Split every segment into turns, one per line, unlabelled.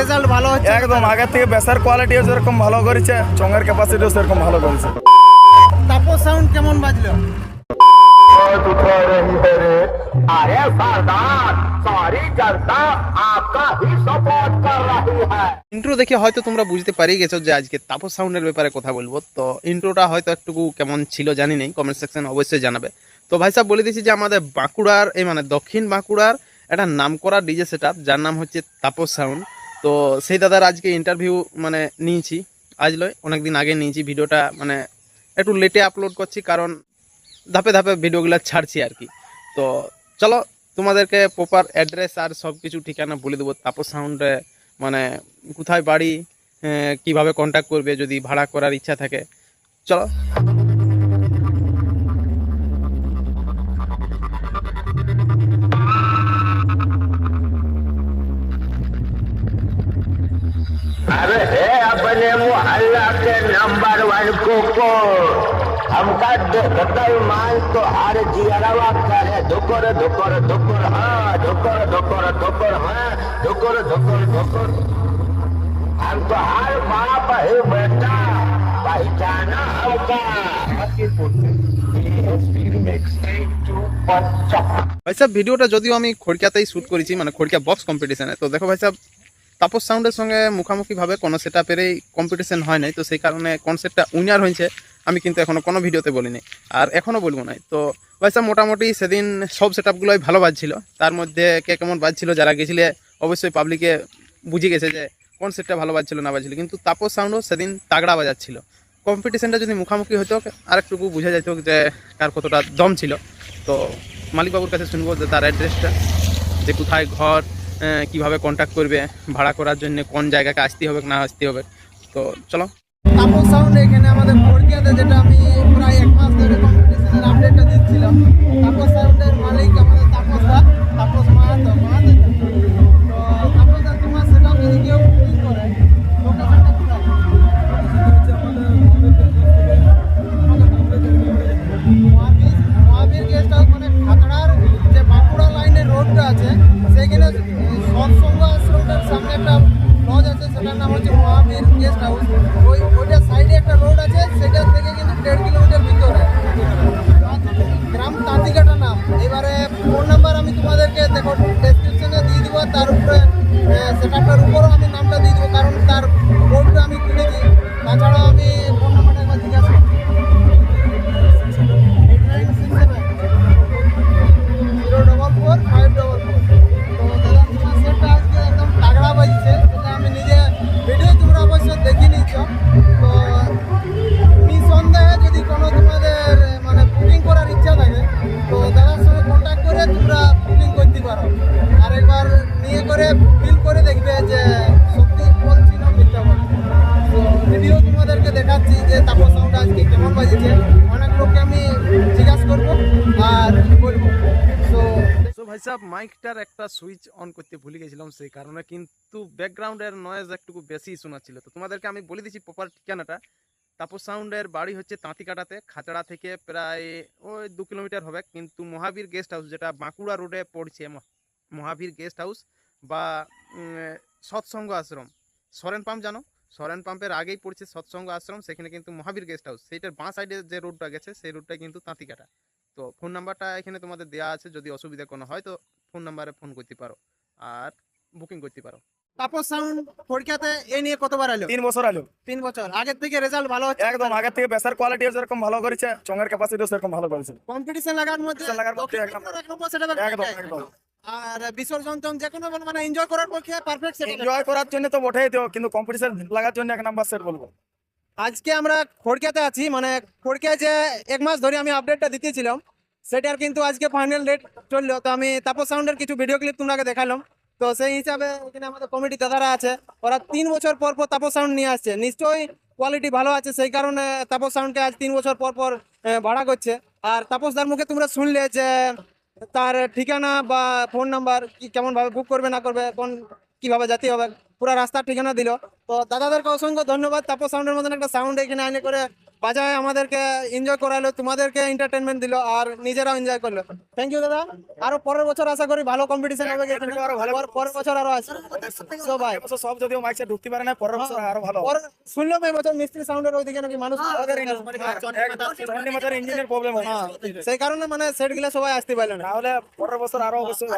Result ভালো হচ্ছে
একদম আগের থেকে বেসার কোয়ালিটিও যেরকম ভালো করেছে চঙ্গের ক্যাপাসিটিও সেরকম ভালো করেছে।
তাপস সাউন্ড কেমন বাজলো?
ইন্ট্রো দেখে হয়তো তোমরা বুঝতে পারি গেছো যে আজকে তাপস সাউন্ডের ব্যাপারে কথা বলব। তো ইন্ট্রোটা হয়তো একটুকু কেমন ছিল জানি নেই কমেন্ট সেকশন অবশ্যই জানাবে। তো ভাই সাহেব বলে দিয়েছি যে আমাদের বাঁকুড়ার এই মানে দক্ষিণ বাঁকুড়ার একটা নাম করা ডিজে সেট যার নাম হচ্ছে তাপস সাউন্ড তো সেই দাদার আজকে ইন্টারভিউ মানে নিয়েছি। আজ লয়, অনেকদিন আগে নিয়েছি। ভিডিওটা মানে একটু লেটে আপলোড করছি, কারণ ধাপে ধাপে ভিডিওগুলো ছাড়ছি আর কি। তো চলো, তোমাদেরকে প্রপার অ্যাড্রেস আর সব কিছু ঠিকানা বলে দেবো। তাপস সাউন্ডে মানে কোথায় বাড়ি কীভাবে কন্ট্যাক্ট করবে, যদি ভাড়া করার ইচ্ছা থাকে। চলো।
को हमका देखते मान तो हर जियरवा करे धुकर धुकर धुकर हाँ धुकर धुकर धुकर हाँ धुकर धुकर धुकर हम तो हर बाप है बेटा पहचाना हमका
ভাই সাহেব ভিডিওটা যদিও আমি খড়কিয়াতেই শ্যুট করেছি মানে খড়কিয়া বক্স কম্পিটিশনে তো দেখো ভাই সাহেব তাপস সাউন্ডের সঙ্গে মুখামুখিভাবে কোনো সেট আপেরই কম্পিটিশন হয় নাই, তো সেই কারণে কোন সেটটা উইনার হয়েছে। আমি কিন্তু এখনও কোনো ভিডিওতে বলিনি, আর এখনও বলব না তো সাহেব, মোটামুটি সেদিন সব সেট আপগুলোই ভালো বাজছিল। তার মধ্যে কে কেমন বাজছিল, যারা গেছিলে, অবশ্যই পাবলিকে বুঝে গেছে যে কোন সেটটা ভালো বাজছিল, না বাজছিল। কিন্তু তাপস সাউন্ডও সেদিন তাগড়া বাজাচ্ছিল। কম্পিটিশনটা যদি মুখামুখি হতো, আরেকটুকু বোঝা যেত যে কার কতটা দম ছিল। তো মালিকবাবুর কাছে শুনব যে তার অ্যাড্রেসটা যে কোথায় ঘর কীভাবে কন্ট্যাক্ট করবে, ভাড়া করার জন্য কোন জায়গাকে আসতে হবে, না আসতে হবে। তো চলো।
আমাদের যেটা আমি প্রায় এক মাস ধরে দিচ্ছিলাম মালিক আছে সেখানে সৎসঙ্গ আশ্রমটার সামনে একটা লজ আছে, সেটার নাম হচ্ছে মহাবীর গেস্ট হাউস ওই ওইটার সাইডে একটা রোড আছে, সেটা থেকে কিন্তু দেড় কিলোমিটার ভিতরে। গ্রাম তাঁতিকাটা নাম। এবারে ফোন নাম্বার আমি তোমাদেরকে দেখো ডেসক্রিপশনে দিয়ে দিব তার উপরে সেটারটার উপরও আমি নামটা
ভাই সাহেব মাইকটার একটা সুইচ অন করতে ভুলে গেছিলাম সেই কারণে, কিন্তু ব্যাকগ্রাউন্ডের নয়েজ একটু বেশি শোনাচ্ছিল তো তোমাদেরকে আমি বলে দিচ্ছি প্রপার ঠিকানাটা। তাপস সাউন্ডের বাড়ি হচ্ছে তাঁতিকাটাতে, খাচড়া থেকে প্রায় ওই দু কিলোমিটার হবে, কিন্তু মহাবীর গেস্ট হাউস যেটা বাঁকুড়া রোডে পড়ছে মহাবীর গেস্ট হাউস বা সৎসঙ্গ আশ্রম। সরেন পাম্প জানো? সরেন পাম্পের আগেই পড়ছে সৎসঙ্গ আশ্রম, সেখানে কিন্তু মহাবীর গেস্ট হাউস সেইটার বাঁ সাইডে যে রোডটা গেছে, সেই রোডটা কিন্তু তাঁতিকাটা। তো ফোন নাম্বারটা এখানে তোমাদের দেওয়া আছে যদি অসুবিধা কোনো হয় তো ফোন নাম্বারে ফোন করতে পারো আর বুকিং করতে পারো।
তাপস সাউন্ড পরীক্ষাতে এ নিয়ে কতবার এলো?
তিন বছর আলো
তিন বছর। আগের থেকে রেজাল্ট ভালো হচ্ছে?
একদম আগের থেকে বেসার কোয়ালিটিও যেরকম ভালো করেছে চঙের ক্যাপাসিটিও সেরকম ভালো করেছে।
কম্পিটিশন লাগার মধ্যে
লাগার মধ্যে
দক্ষিণ
এক নম্বর।
বাংলার এক নম্বর সেটা
একদম একদম।
আর বিসর্জন টন যে কোনো মানে এনজয় করার পক্ষে পারফেক্ট সেটা
এনজয় করার জন্য তো বটেই তো কিন্তু কম্পিটিশন লাগার জন্য এক নাম্বার সেট বলব।
আজকে আমরা খড়কিয়াতে আছি মানে খড়কিয়া যে এক মাস ধরে আমি আপডেটটা দিতেছিলাম, সেটার কিন্তু আজকে ফাইনাল ডেট চলল। তো আমি তাপস সাউন্ডের কিছু ভিডিও ক্লিপ তোমাকে দেখালাম। তো সেই হিসাবে এখানে আমাদের কমিটি দাদারা আছে, ওরা তিন বছর পর পর তাপস সাউন্ড নিয়ে আসছে। নিশ্চয়ই কোয়ালিটি ভালো আছে, সেই কারণে তাপস সাউন্ডকে আজ তিন বছর পর পর ভাড়া করছে। আর তাপসদার মুখে তোমরা শুনলে যে তার ঠিকানা বা ফোন নাম্বার কি কেমনভাবে বুক করবে, না করবে, কোন কীভাবে যেতে হবে, পুরো রাস্তার ঠিকানা দিল। তো দাদাদেরকে অসংখ্য ধন্যবাদ। তাপস সাউন্ডের মতন একটা সাউন্ড এখানে আনে করে বাজায় আমাদেরকে এনজয় করালো তোমাদেরকে এন্টারটেনমেন্ট দিল আর নিজেরাও এনজয় করল। থ্যাংক ইউ দাদা। আরও পরের বছর আশা করি ভালো কম্পিটিশন হবে পরের বছর আরও So, bye.
এবছর সব যদিও মাইক সেট ঢুকতে পারে না পরের বছর আরও ভালো।
শুনলাম এই বছর মিস্ত্রি সাউন্ডের ওইদিকে নাকি মানুষ
ইঞ্জিনের প্রবলেম হয়।
হ্যাঁ, সেই কারণে মানে সেটগুলা সবাই আসতে পারল না।
তাহলে পরের বছর আরও অবশ্যই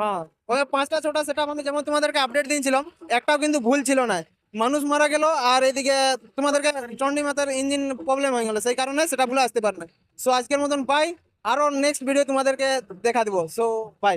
হ্যাঁ ওই পাঁচটা ছটা সেটা আমি যেমন তোমাদেরকে আপডেট দিয়েছিলাম একটাও কিন্তু ভুল ছিল না। মানুষ মারা গেল আর এদিকে তোমাদেরকে চন্ডী মাতার ইঞ্জিন প্রবলেম হয়ে গেলো। সেই কারণে সেটা ভুলে আসতে পারে সো আজকের মতন পাই আরও নেক্সট ভিডিও তোমাদেরকে দেখা দিব। সো বাই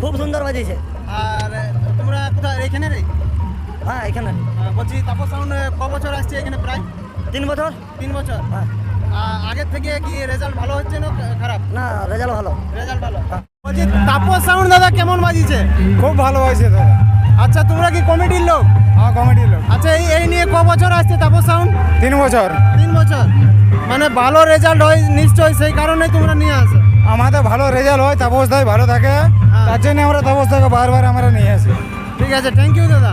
খুব সুন্দর বাজিয়েছে।
আর তোমরা কোথায় এখানে রে?
হ্যাঁ এখানে।
বলছি তাপস সাউন্ড ক বছর আসছে এখানে প্রায়?
তিন বছর?
তিন বছর।
হ্যাঁ।
আগের থেকে কি রেজাল্ট ভালো হচ্ছে না খারাপ?
না রেজাল্ট ভালো।
রেজাল্ট ভালো। বলছি তাপস সাউন্ড দাদা কেমন বাজিয়েছে
খুব ভালো হয়েছে দাদা।
আচ্ছা তোমরা কি কমিটির লোক?
হ্যাঁ কমেডি লোক।
আচ্ছা এই এই নিয়ে ক বছর আসছে তাপস সাউন্ড?
তিন বছর।
তিন বছর। মানে ভালো রেজাল্ট হয় নিশ্চয়ই সেই কারণে তোমরা নিয়ে আসো।
আমাদের ভালো রেজাল্ট হয় তাপস দাই ভালো থাকে। তার জন্য আমরা তাপস দাকে বারবার আমরা নিয়ে আসি।
ঠিক আছে থ্যাংক ইউ দাদা।